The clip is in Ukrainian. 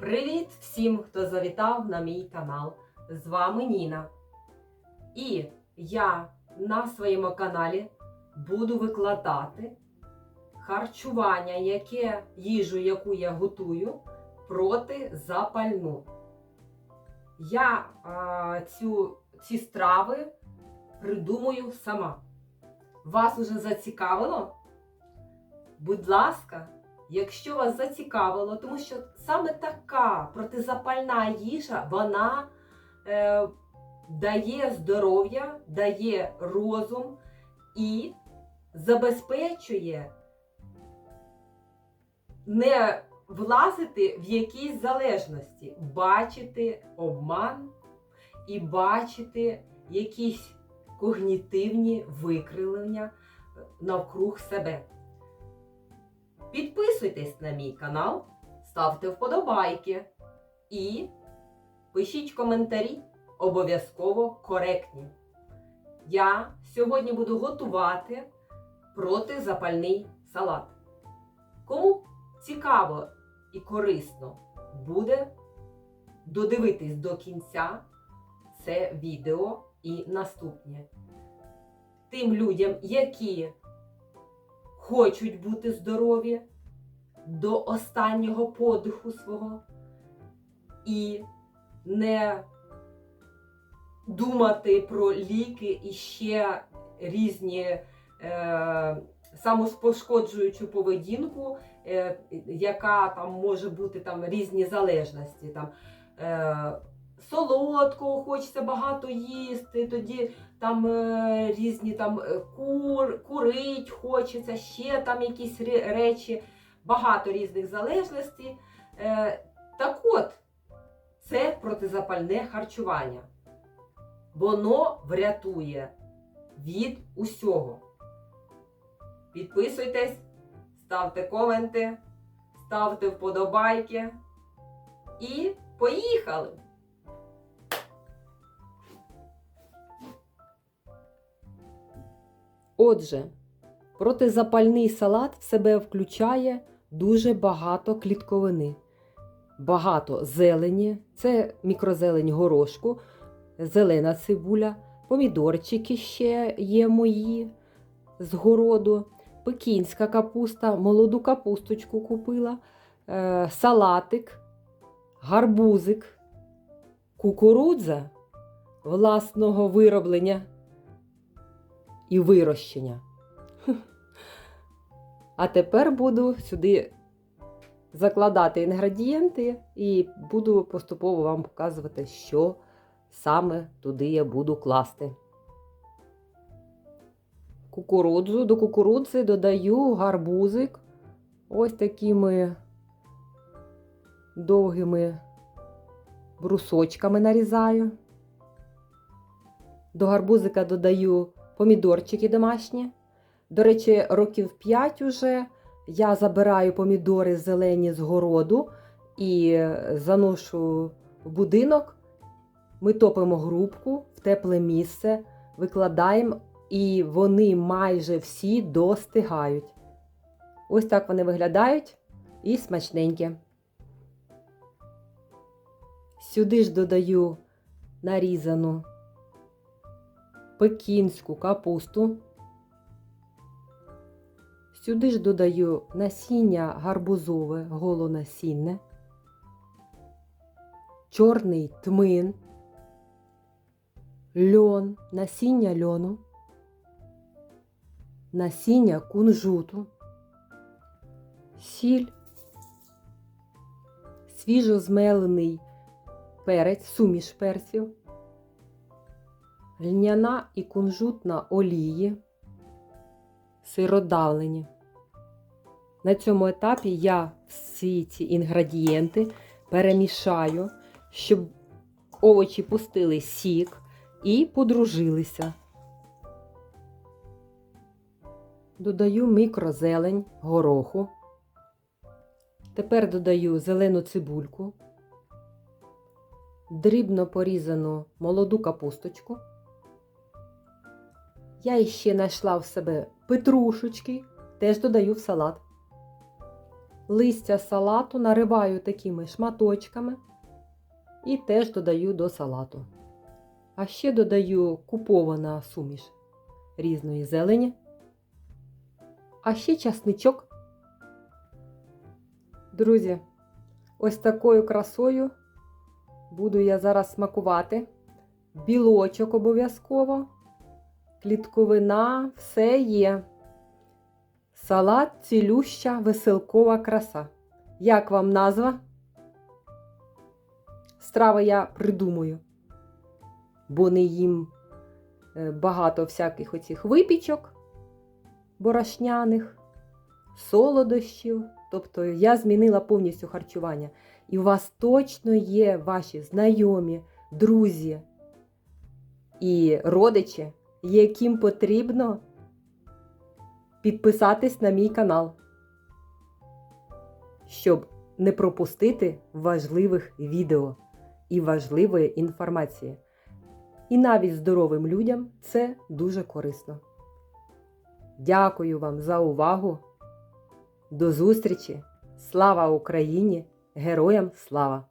Привіт всім, хто завітав на мій канал. З вами Ніна. І я на своєму каналі буду викладати харчування, яке їжу, яку я готую, проти запальну. Я а, цю, ці страви придумую сама. Вас уже зацікавило? Будь ласка, якщо вас зацікавило, тому що саме така протизапальна їжа, вона е, дає здоров'я, дає розум і забезпечує не влазити в якісь залежності, бачити обман і бачити якісь когнітивні викривлення навкруг себе. Підписуйтесь на мій канал, ставте вподобайки і пишіть коментарі обов'язково коректні. Я сьогодні буду готувати протизапальний салат. Кому цікаво і корисно буде додивитись до кінця це відео і наступне. Тим людям, які хочуть бути здорові до останнього подиху свого і не думати про ліки і ще різні е, самоспошкоджуючу поведінку, е, яка там може бути там різні залежності. Там, е, Солодкого хочеться багато їсти, тоді там е, різні там е, кур, курить хочеться, ще там якісь речі, багато різних залежностей. Е, так от, це протизапальне харчування. Воно врятує від усього. Підписуйтесь, ставте коменти, ставте вподобайки. І поїхали! Отже, протизапальний салат в себе включає дуже багато клітковини, багато зелені, це мікрозелень горошку, зелена цибуля, помідорчики ще є мої з городу, пекінська капуста, молоду капусточку купила, е, салатик, гарбузик, кукурудза власного вироблення і вирощення. А тепер буду сюди закладати інгредієнти і буду поступово вам показувати, що саме туди я буду класти. Кукурудзу до кукурудзи додаю гарбузик ось такими довгими брусочками нарізаю. До гарбузика додаю помідорчики домашні. До речі, років 5 уже я забираю помідори зелені з городу і заношу в будинок. Ми топимо грубку в тепле місце, викладаємо, і вони майже всі достигають. Ось так вони виглядають і смачненькі. Сюди ж додаю нарізану пекінську капусту. Сюди ж додаю насіння гарбузове голонасінне, чорний тмин, льон, насіння льону, насіння кунжуту, сіль, свіжозмелений перець, суміш перців, льняна і кунжутна олії, сиродавлені. На цьому етапі я всі ці інгредієнти перемішаю, щоб овочі пустили сік і подружилися. Додаю мікрозелень гороху. Тепер додаю зелену цибульку, дрібно порізану молоду капусточку. Я ще знайшла в себе петрушечки, теж додаю в салат. листя салату нариваю такими шматочками і теж додаю до салату. А ще додаю купована суміш різної зелені, а ще часничок. Друзі, ось такою красою буду я зараз смакувати. Білочок обов'язково, клітковина, все є. Салат цілюща веселкова краса. Як вам назва? Страви я придумаю, бо не їм е, багато всяких оцих випічок борошняних, солодощів. Тобто я змінила повністю харчування. І у вас точно є ваші знайомі, друзі і родичі, яким потрібно підписатись на мій канал, щоб не пропустити важливих відео і важливої інформації. І навіть здоровим людям це дуже корисно. Дякую вам за увагу. До зустрічі! Слава Україні! Героям слава!